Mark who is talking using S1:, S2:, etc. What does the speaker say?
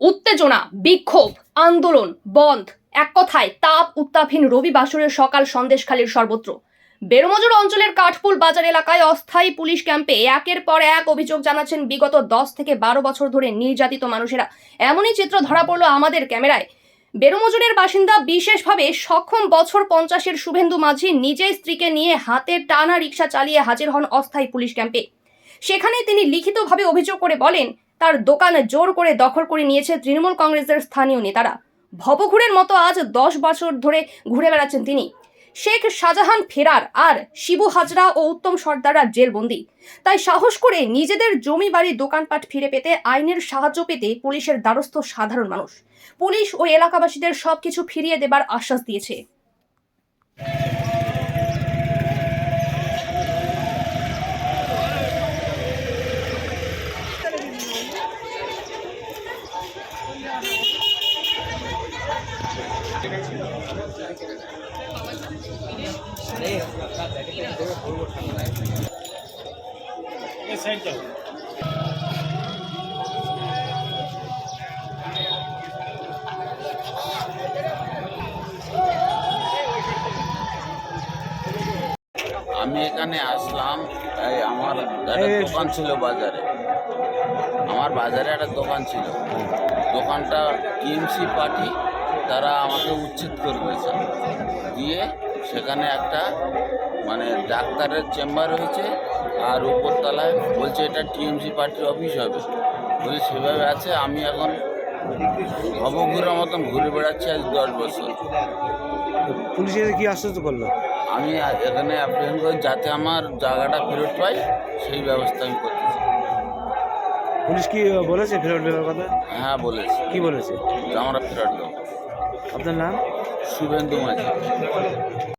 S1: উত্তেজনা, বিক্ষোভ, আন্দোলন, বন্ধ, এক কথায় তাপ উত্তাপহীন রবি বাসরের সকাল সন্দেশখালীর সর্বত্র। বেরমজুর অঞ্চলের কাঠপুল বাজার এলাকায় অস্থায়ী পুলিশ ক্যাম্পে একের পর এক অভিযোগ জানাচ্ছেন বিগত দশ থেকে বারো বছর ধরে নির্যাতিত মানুষেরা। এমনই চিত্র ধরা পড়ল আমাদের ক্যামেরায়। বেরমজুরের বাসিন্দা বিশেষভাবে সক্ষম বছর পঞ্চাশের শুভেন্দু মাঝি নিজেই স্ত্রীকে নিয়ে হাতে টানা রিক্সা চালিয়ে হাজির হন অস্থায়ী পুলিশ ক্যাম্পে। সেখানে তিনি লিখিতভাবে অভিযোগ করে বলেন তার দোকান জোর করে দখল করে নিয়েছে তৃণমূল কংগ্রেসের স্থানীয় নেতারা। ভবঘুরের মতো আজ দশ বছর ধরে ঘুরে বেড়াচ্ছেন তিনি। শেখ শাহজাহান ফেরার আর শিবু হাজরা ও উত্তম সর্দাররা জেলবন্দি। তাই সাহস করে নিজেদের জমি বাড়ি দোকানপাট ফিরে পেতে আইনের সাহায্য পেতে পুলিশের দ্বারস্থ সাধারণ মানুষ। পুলিশ ও এলাকাবাসীদের সবকিছু ফিরিয়ে দেবার আশ্বাস দিয়েছে।
S2: আমি এখানে আসলাম এই আমার একটা দোকান ছিল বাজারে। আমার বাজারে একটা দোকান ছিল। দোকানটা টিএমসি পার্টি। তারা আমাকে উচ্ছেদ করে দিয়েছে দিয়ে সেখানে একটা মানে ডাক্তারের চেম্বার হয়েছে আর উপরতলায় বলছে এটা টিএমসি পার্টির অফিস হবে। বলে সেভাবে আছে আমি এখন ভবঘুরের মতন ঘুরে বেড়াচ্ছি আজ দশ বছর।
S3: পুলিশ এসে কি আশ্বস্ত করল?
S2: আমি এখানে অ্যাপ্লিকেশন করি যাতে আমার জায়গাটা ফেরত পাই সেই ব্যবস্থা আমি করতেছি
S3: পুলিশ কি বলেছে ফেরত দেওয়ার কথা?
S2: হ্যাঁ বলেছি।
S3: কি বলেছে?
S2: আমরা ফেরত দেবো।
S3: আপনার নাম?
S2: শুভেন্দু মাঝি।